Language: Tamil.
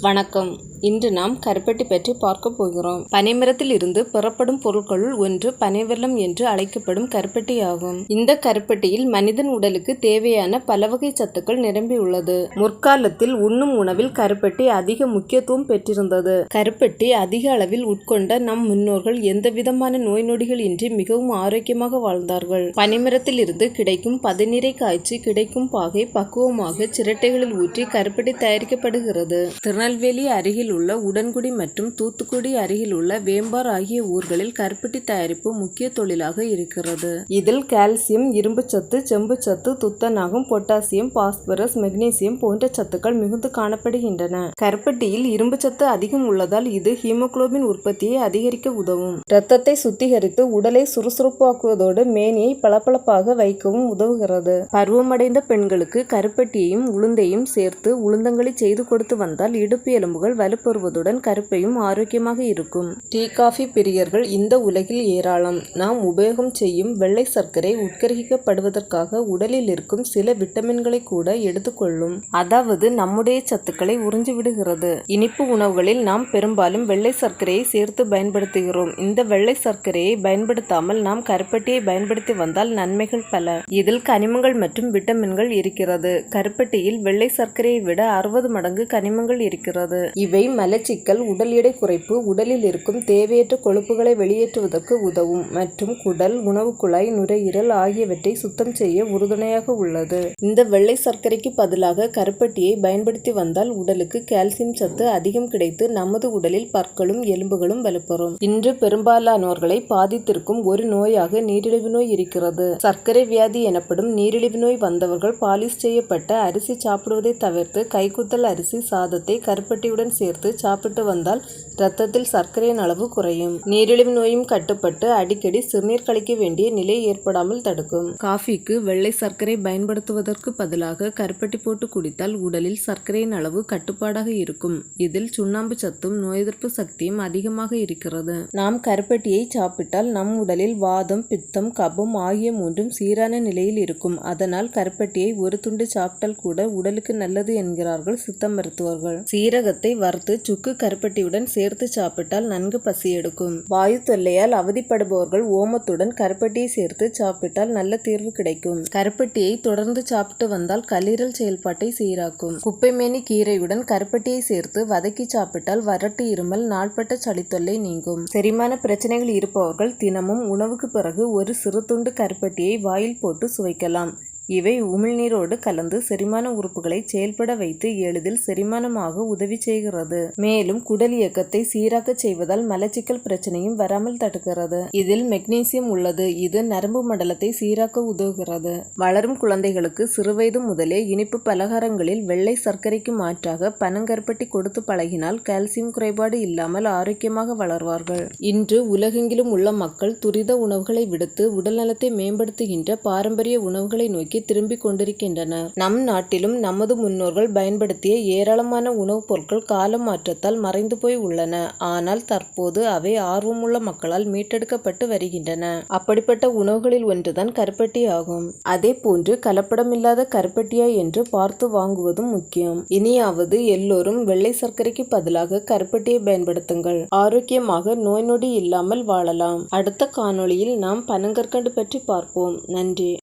வணக்கம். இன்று நாம் கருப்பட்டி பற்றி பார்க்க போகிறோம். பனைமரத்தில் இருந்து பெறப்படும் பொருட்களுள் ஒன்று பனைவெல்லம் என்று அழைக்கப்படும் கருப்பட்டி ஆகும். இந்த கருப்பட்டியில் மனிதன் உடலுக்கு தேவையான பல வகை சத்துக்கள் நிரம்பியுள்ளது முற்காலத்தில் உண்ணும் உணவில் கருப்பட்டி அதிக முக்கியத்துவம் பெற்றிருந்தது. கருப்பட்டி அதிக அளவில் உட்கொண்ட நம் முன்னோர்கள் எந்த விதமான நோய் நொடிகள் இன்றி மிகவும் ஆரோக்கியமாக வாழ்ந்தார்கள். பனைமரத்தில் இருந்து கிடைக்கும் பதநீரை காய்ச்சி கிடைக்கும் பாகை பக்குவமாக சிரட்டைகளில் ஊற்றி கருப்பட்டி தயாரிக்கப்படுகிறது. திருநெல்வேலி அருகில் உள்ள உடன்குடி மற்றும் தூத்துக்குடி அருகில் உள்ள வேம்பார் ஆகிய ஊர்களில் கருப்பட்டி தயாரிப்பு முக்கிய தொழிலாக இருக்கிறது. இதில் கால்சியம் இரும்புச்சத்து செம்புச்சத்து துத்தநாகம் பொட்டாசியம் பாஸ்பரஸ் மெக்னீசியம் போன்ற சத்துக்கள் மிகுந்து காணப்படுகின்றன. கருப்பட்டியில் இரும்புச்சத்து அதிகம் உள்ளதால் இது ஹீமோகுளோபின் உற்பத்தியை அதிகரிக்க உதவும். இரத்தத்தை சுத்திகரித்து உடலை சுறுசுறுப்பாக்குவதோடு மேனியை பளபளப்பாக வைக்கவும் உதவுகிறது. பருவமடைந்த பெண்களுக்கு கருப்பட்டியையும் உளுந்தையும் சேர்த்து உளுந்தங்களி செய்து கொடுத்து வந்தால் இடுப்பு எலும்புகள் வலு வலுப்பெறுவதுடன் கருப்பையும் ஆரோக்கியமாக இருக்கும். டீ காஃபி பிரியர்கள் இந்த உலகில் ஏராளம். நாம் உபயோகம் செய்யும் வெள்ளை சர்க்கரை உட்கரிக்கப்படுவதற்காக உடலில் இருக்கும் சில விட்டமின்களை கூட எடுத்துக்கொள்ளும். அதாவது நம்முடைய சத்துக்களை உறிஞ்சிவிடுகிறது இனிப்பு உணவுகளில் நாம் பெரும்பாலும் வெள்ளை சர்க்கரையை சேர்த்து பயன்படுத்துகிறோம். இந்த வெள்ளை சர்க்கரையை பயன்படுத்தாமல் நாம் கருப்பட்டியை பயன்படுத்தி வந்தால் நன்மைகள் பல. இதில் கனிமங்கள் மற்றும் விட்டமின்கள் இருக்கிறது. கருப்பட்டியில் வெள்ளை சர்க்கரையை விட அறுபது மடங்கு கனிமங்கள் இருக்கிறது. இவை மலச்சிக்கல் உடல் எடை குறைப்பு உடலில் இருக்கும் தேவையற்ற கொழுப்புகளை வெளியேற்றுவதற்கு உதவும் மற்றும் குடல் உணவு குழாய் நுரையீரல் ஆகியவற்றை சுத்தம் செய்ய உறுதுணையாக உள்ளது. இந்த வெள்ளை சர்க்கரைக்கு பதிலாக கருப்பட்டியை பயன்படுத்தி வந்தால் உடலுக்கு கால்சியம் சத்து அதிகம் கிடைத்து நமது உடலில் பற்களும் எலும்புகளும் வலுப்பெறும். இன்று பெரும்பாலானோர்களை பாதித்திருக்கும் ஒரு நோயாக நீரிழிவு நோய் இருக்கிறது. சர்க்கரை வியாதி எனப்படும் நீரிழிவு நோய் வந்தவர்கள் பாலிஷ் செய்யப்பட்ட அரிசி சாப்பிடுவதை தவிர்த்து கைக்குத்தல் அரிசி சாதத்தை கருப்பட்டியுடன் சேர்த்து சாப்பிட்டு வந்தால் இரத்தத்தில் சர்க்கரையின் அளவு குறையும். நீரிழிவு நோயும் கட்டுப்பட்டு அடிக்கடி சிறுநீர் கழிக்க வேண்டிய நிலை ஏற்படாமல் தடுக்கும். காஃபிக்கு வெள்ளை சர்க்கரை பயன்படுத்துவதற்கு பதிலாக கருப்பட்டி போட்டு குடித்தால் உடலில் சர்க்கரையின் அளவு கட்டுப்பாடாக இருக்கும். இதில் சுண்ணாம்பு சத்தும் நோய் எதிர்ப்பு சக்தியும் அதிகமாக இருக்கிறது. நாம் கருப்பட்டியை சாப்பிட்டால் நம் உடலில் வாதம் பித்தம் கபம் ஆகிய மூன்றும் சீரான நிலையில் இருக்கும். அதனால் கருப்பட்டியை ஒரு துண்டு சாப்பிட்டால் கூட உடலுக்கு நல்லது என்கிறார்கள் சித்த மருத்துவர்கள். சீரகத்தை வறுத்து சுக்கு கருப்பட்டியுடன் சேர்த்து சாப்பிட்டால் நன்கு பசி எடுக்கும் வாயு தொல்லையால் அவதிப்படுபவர்கள் ஓமத்துடன் கருப்பட்டியை சேர்த்து சாப்பிட்டால் நல்ல தீர்வு கிடைக்கும். கருப்பட்டியை தொடர்ந்து சாப்பிட்டு வந்தால் கல்லீரல் செயல்பாட்டை சீராக்கும். குப்பைமேனி கீரையுடன் கருப்பட்டியை சேர்த்து வதக்கி சாப்பிட்டால் வறட்டு இருமல் நாள்பட்ட சளித்தொல்லை நீங்கும். செரிமான பிரச்சனைகள் இருப்பவர்கள் தினமும் உணவுக்கு பிறகு ஒரு சிறு துண்டு கருப்பட்டியை வாயில் போட்டு சுவைக்கலாம். இவை உமிழ்நீரோடு கலந்து செரிமான உறுப்புகளை செயல்பட வைத்து எளிதில் செரிமானமாக உதவி செய்கிறது. மேலும் குடல் இயக்கத்தை சீராக செய்வதால் மலச்சிக்கல் பிரச்சனையும் வராமல் தடுக்கிறது. இதில் மெக்னீசியம் உள்ளது. இது நரம்பு மண்டலத்தை சீராக்க உதவுகிறது. வளரும் குழந்தைகளுக்கு சிறுவயது முதலே இனிப்பு பலகாரங்களில் வெள்ளை சர்க்கரைக்கு மாற்றாக பனங்கற்பட்டி கொடுத்து பழகினால் கால்சியம் குறைபாடு இல்லாமல் ஆரோக்கியமாக வளர்வார்கள். இன்று உலகெங்கிலும் உள்ள மக்கள் துரித உணவுகளை விடுத்து உடல்நலத்தை மேம்படுத்துகின்ற பாரம்பரிய உணவுகளை நோக்கி நோக்கி திரும்பிக் கொண்டிருக்கின்றன நம் நாட்டிலும் நமது முன்னோர்கள் பயன்படுத்திய ஏராளமான உணவுப் பொருட்கள் கால மாற்றத்தால் மறைந்து போய் உள்ளன. ஆனால் தற்போது அவை ஆர்வமுள்ள மக்களால் மீட்டெடுக்கப்பட்டு வருகின்றன. அப்படிப்பட்ட உணவுகளில் ஒன்றுதான் கருப்பட்டி ஆகும். அதே போன்று கலப்படமில்லாத கருப்பட்டியா என்று பார்த்து வாங்குவதும் முக்கியம். இனியாவது எல்லோரும் வெள்ளை சர்க்கரைக்கு பதிலாக கருப்பட்டியை பயன்படுத்துங்கள். ஆரோக்கியமாக நோய் நொடி இல்லாமல் வாழலாம். அடுத்த காணொளியில் நாம் பனங்கற்கண்டு பற்றி பார்ப்போம். நன்றி.